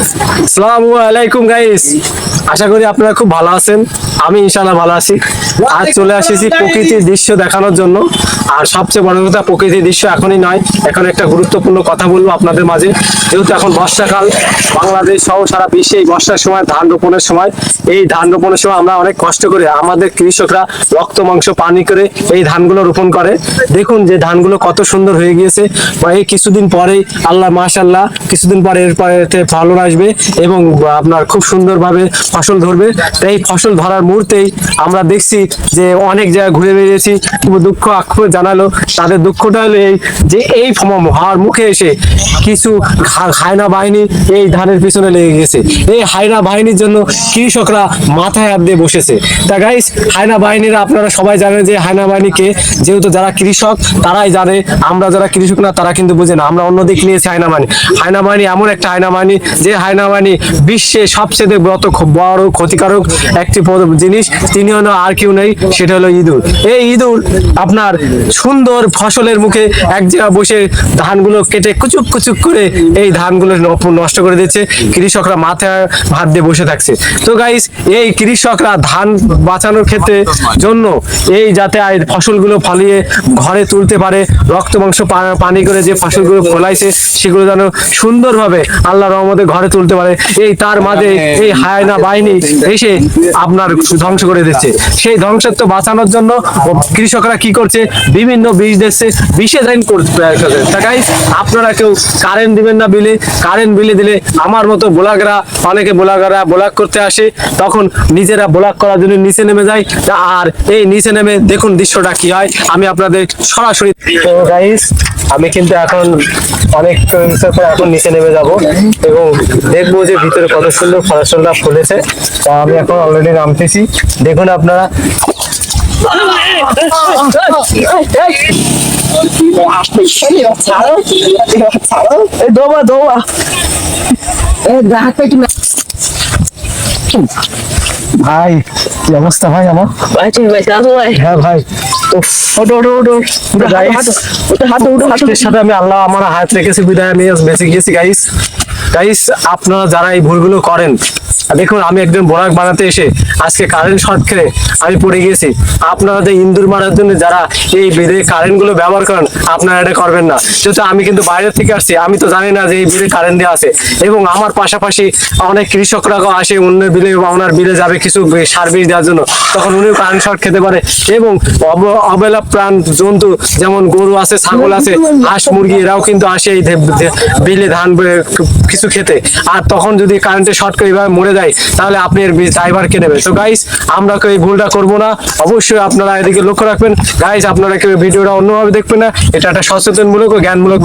আসসালামু আলাইকুম গাইস আশা করি আপনারা খুব ভালো আছেন আমি ইনশাল্লাহ ভালো আছি। আজ চলে আসেছি প্রকৃতির দৃশ্য দেখানোর জন্য। আর সবচেয়ে বড় কথা প্রকৃতির দৃশ্য এখনই নয়। এখন একটা গুরুত্বপূর্ণ কথা বলব আপনাদের মাঝে। যেহেতু এখন বর্ষাকাল বাংলাদেশ সহ সারা বিশ্বে এই বর্ষার সময় ধান রোপণের সময়। এই ধান রোপণের সময় আমরা অনেক কষ্ট করে আমাদের কৃষকরা রক্ত মাংস পানি করে এই ধানগুলো রোপণ করে। দেখুন যে ধানগুলো কত সুন্দর হয়ে গিয়েছে। বা এই কিছুদিন পরেই আল্লাহ মাশাল্লাহ কিছুদিন পরে এরপরে ফলন আসবে এবং আপনার খুব সুন্দরভাবে ফসল ধরবে। তাই ফসল ধরার মুহূর্তেই আমরা দেখছি যে অনেক জায়গায় ঘুরে বেরিয়েছি খুব দুঃখ আক্ষেপ জানালো। তাদের দুঃখটা হলো এই যে এই হওয়ার মুখে এসে কিছু হায়না বাহিনী এই ধানের পিছনে লেগে গেছে। এই হায়না বাহিনীর জন্য কৃষকরা মাথায় হাত দিয়ে বসেছে। তা গাইস হায়না বাহিনীরা আপনারা সবাই জানেন যে হায়না বাহিনীকে যেহেতু যারা কৃষক, তারাই জানে। আমরা যারা কৃষক না, তারা কিন্তু বুঝে না। আমরা অন্য দিক নিয়েছি হায়না বাহিনী। হায়না বাহিনী এমন একটা হায়না বাহিনী যে হায়না বাহিনী বিশ্বে সবচেয়ে বড় বড় ক্ষতিকারক একটি জিনিস, তিনি হলো আর কেউ নেই, সেটা হলো ইঁদুর। এই ইঁদুর আপনার সুন্দর ফসলের মুখে এক জায়গায় বসে ধানগুলো কেটে কুচুক কুচুক করে এই ধানগুলো নষ্ট করে দিচ্ছে। কৃষকরা মাথায় ভাত দিয়ে বসে থাকছে। তো গাইস এই কৃষকরা ধান বাঁচানোর ক্ষেত্রে জন্য এই যাতে ফসলগুলো ফলিয়ে ঘরে তুলতে পারে, রক্ত, মাংস পানি করে যে ফসলগুলো ফলাইছে, সেগুলো যেন সুন্দরভাবে আল্লাহ রহমতে ঘরে তুলতে পারে। এই তার মাঝে এই হায়না বাহিনী এসে আপনার ধ্বংস করে দিচ্ছে। সেই ধ্বংসত্ব বাঁচানোর জন্য কৃষকরা কি করছে? বিভিন্ন বীজ দিচ্ছে বিষে ধান করছে তা guys, আপনারা কেউ কারেন্ট দিবেন না বিলে কারেন্ট বিলে দিলে আমার মতো ব্লগাররা অনেকে ব্লগাররা ব্লগ করতে আসে। তখন নিজেরা ব্লগ করার জন্য নিচে নেমে যায়। তা আর এই নিচে নেমে দেখুন দৃশ্যটা কি হয়। আমি আপনাদের সরাসরি গাইস আমি কিন্তু এখন অনেক পর এখন নিচে নেমে যাব এবং দেখব যে ভিতরে কত সুন্দর ফসলটা ফুলেছে। তা আমি এখন অলরেডি নামতেছি। দেখুন আপনারা। দৌড়া দৌড়া ভাই কি অবস্থা ভাই আমার? বাঁচি ভাই আসো ভাই? হ্যাঁ ভাই। ওটো ওটো ওটো হাঁটো এর সাথে আমি আল্লাহ আমার হাত রেখেছি বিদায় আমি বেঁচে গেছি গাইস গাইস আপনারা যারা এই ভুলগুলো করেন দেখুন, আমি একজন বোরাক বানাতে এসে আজকে কারেন্ট শর্ট খেলে আমি পড়ে গেছি আপনারা ইন্দুর মারার জন্য যারা এই বেড়ে কারেন্টগুলো ব্যবহার করেন, আপনারা এটা করবেন না। যেহেতু আমি কিন্তু বাইরে থেকে আসছি, আমি তো জানি না যে এই বিলে কারেন্ট দেওয়া আছে। এবং আমার পাশাপাশি অনেক কৃষকরাও আসে অন্য বিলে বা ওনার বিলে যাবে কিছু সার বীজ দেওয়ার জন্য। তখন উনিও কারেন্ট শর্ট খেতে পারে। এবং অব- অবেলা প্রাণ জন্তু, যেমন গরু আছে, ছাগল আছে, হাঁস মুরগি, এরাও কিন্তু আসে এই বিলে ধান কিছু খেতে। আর তখন যদি কারেন্টে শর্ট করে এইভাবে মরে যায় তাহলে আপনি এর ড্রাইভার কে নেবে তো গাইস আমরা এই ভুলটা করব না। অবশ্যই আপনারা এদিকে লক্ষ্য রাখবেন। গাইস আপনারা কেউ ভিডিওটা অন্যভাবে দেখবেন না। এটা একটা সচেতনমূলক ও জ্ঞানমূলক